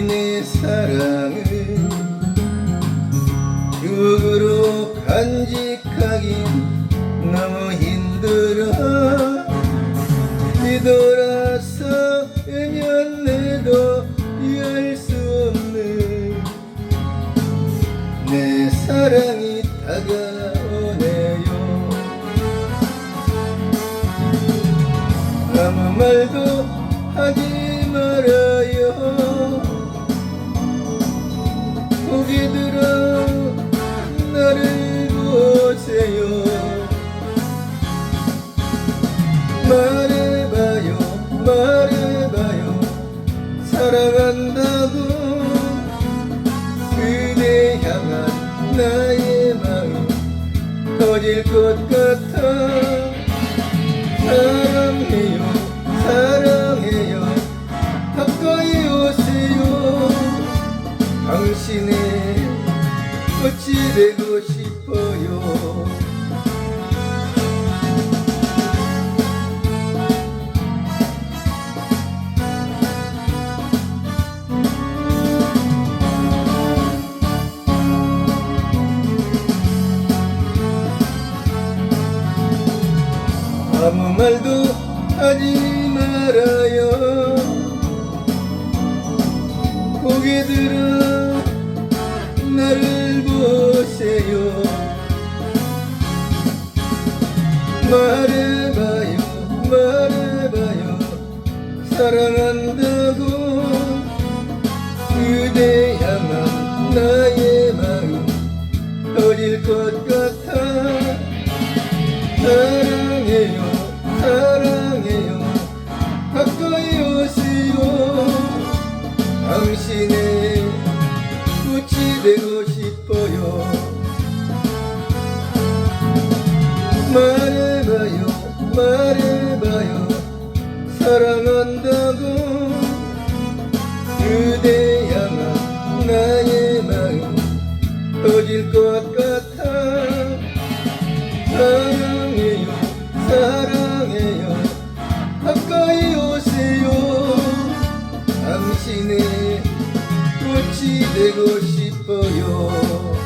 우리네 사랑을 추억으로 간직하기 너무 힘들어. 뒤돌아서 면 내도 이해할 수 없는 내 사랑이 다가오네요. 아무 말도 하지 말해봐요. 사랑한다고 그대 향한 나의 마음 터질 것 같아. 사랑해요 사랑해요. 가까이 오세요. 당신의 꽃이 되고 싶 아무 말도 하지 말아요. 고개 들어 나를 보세요. 말해봐요 말해봐요. 사랑한다고 그대 당신의 꽃이 되고 싶어요. 말해봐요 말해봐요. 사랑한다고 그대 꽃이 되고 싶어요